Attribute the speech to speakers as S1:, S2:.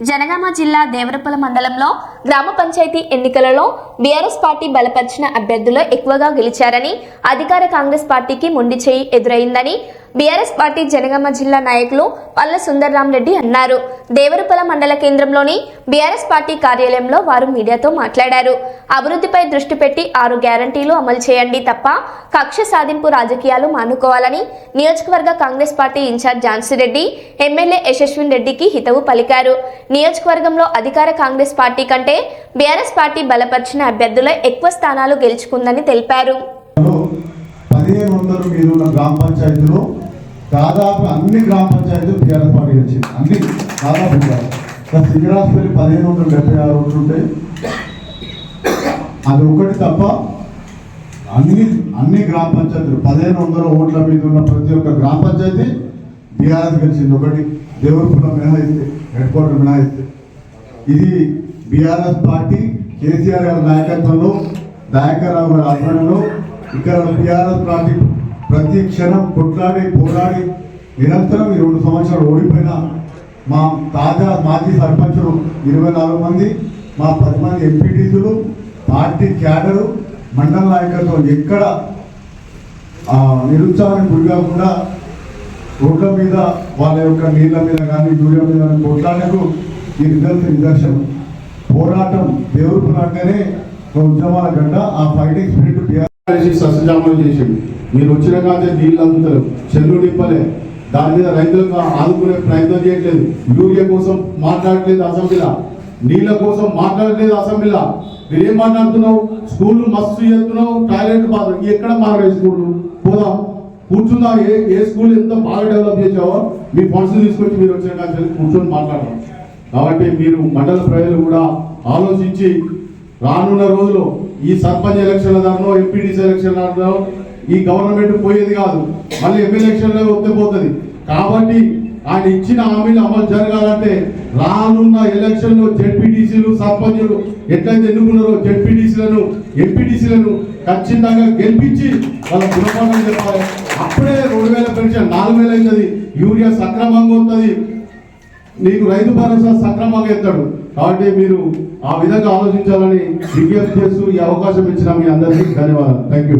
S1: జనగామ జిల్లా దేవరపల మండలంలో గ్రామ పంచాయతీ ఎన్నికలలో బీఆర్ఎస్ పార్టీ బలపరిచిన అభ్యర్థులు ఎక్కువగా గెలిచారని అధికార కాంగ్రెస్ పార్టీకి మొండి చేయి ఎదురైందని బీఆర్ఎస్ పార్టీ జనగామ జిల్లా నాయకులు పల్ల సుందర్రామరెడ్డి అన్నారు. దేవరపల మండల కేంద్రంలోని బీఆర్ఎస్ పార్టీ కార్యాలయంలో వారు మీడియాతో మాట్లాడారు. అభివృద్ధిపై దృష్టి పెట్టి ఆరు గ్యారంటీలు అమలు చేయండి తప్ప కక్ష సాధింపు రాజకీయాలు మానుకోవాలని నియోజకవర్గ Congress party in-charge Jhansi Reddy MLA Yashaswin రెడ్డికి హితవు పలికారు. నియోజకవర్గంలో అధికార కాంగ్రెస్ పార్టీ కంటే బీఆర్ఎస్ పార్టీ బలపరిచిన అభ్యర్థుల ఎక్కువ స్థానాలు గెలుచుకుందని తెలిపారు.
S2: పదిహేను వందల మీద ఉన్న గ్రామ పంచాయతీలో దాదాపు అన్ని గ్రామ పంచాయతీలు టీఆర్ఎస్ పార్టీ వచ్చింది అన్ని దాదాపు సిగరాజ్పల్లి పదిహేను వందల డెబ్బై ఆరు ఓట్లు అది ఒకటి తప్ప అన్ని అన్ని గ్రామ పంచాయతీలు పదిహేను వందల ఓట్ల మీద ఉన్న ప్రతి ఒక్క గ్రామ పంచాయతీ బీఆర్ఎస్ గెలిచింది. ఒకటి దేవరపురం మినహాయిస్తే హెడ్ క్వార్టర్ మినహాయిస్తే. ఇది బీఆర్ఎస్ పార్టీ కేసీఆర్ గారి నాయకత్వంలో దయాకర్ గారి ఆధ్వర్యంలో ఇక్కడ టీఆర్ఎస్ పార్టీ ప్రతి క్షణం కొట్లాడి పోరాడి నిరంతరం ఈ రెండు సంవత్సరాలు ఓడిపోయిన మా తాజా మాజీ సర్పంచులు ఇరవై నాలుగు మంది మా పది మంది ఎంపీటీసులు పార్టీ క్యాడరు మండల నాయకత్వం ఎక్కడ నిరుత్సాహానికి గురి కాకుండా రోడ్ల మీద వాళ్ళ యొక్క నీళ్ళ మీద కానీ దూరం మీద కానీ కొట్లాడకు ఈ రిజల్ట్ నిదర్శనం. పోరాటం దేవుడు అంటేనే ఒక ఉద్యమాల గడ్డ ఆ ఫైటింగ్ స్పిరిట్
S3: చేసి సస్యజామలు చేసిండు. మీరు వచ్చిన కాదే నీళ్ళు అందుతారు చెల్లు నింపలే. దాని మీద రైతులకు ఆదుకునే ప్రయత్నం చేయట్లేదు. యూరియా కోసం మాట్లాడట్లేదు అసెంబ్లీలా. నీళ్ళ కోసం మాట్లాడట్లేదు అసెంబ్లీలా. మీరేం మాట్లాడుతున్నావు? స్కూల్ మస్తు చేస్తున్నావు. టాయిలెట్ బాధ ఎక్కడ మారే స్కూల్? పోదాం. కూర్చుందా? ఏ ఏ స్కూల్ ఎంత బాగా డెవలప్ చేసావో? మీ ఫండ్స్ తీసుకొచ్చి మీరు వచ్చిన కానీ కూర్చొని మాట్లాడదాం. కాబట్టి మీరు మండల ప్రజలు కూడా ఆలోచించి రానున్న రోజుల్లో ఈ సర్పంచ్ ఎలక్షన్ల దానిలో ఎంపీడీసీ ఎలక్షన్ దానిలో ఈ గవర్నమెంట్ పోయేది కాదు. మళ్ళీ ఎమ్మెల్యే ఎలక్షన్లో వస్తే పోతుంది కాబట్టి ఆయన ఇచ్చిన హామీలు అమలు జరగాలంటే రానున్న ఎలక్షన్లో జెడ్పీటీసీలు సర్పంచులు ఎట్లయితే ఎన్నుకున్నారో జెడ్పీటీసీలను ఎంపీటీసీలను ఖచ్చితంగా గెలిపించి వాళ్ళ గుణపాఠం చెప్పాలి. అప్పుడే రెండు వేల పెన్షన్ నాలుగు వేలు అవుతుంది. యూరియా సక్రమంగా వస్తుంది. నీకు రైతు భరోసా సక్రమంగా ఎత్తాడు. కాబట్టి మీరు ఆ విధంగా ఆలోచించాలని విజ్ఞప్తి చేస్తూ ఈ అవకాశం ఇచ్చిన మీ అందరికీ ధన్యవాదాలు. Thank you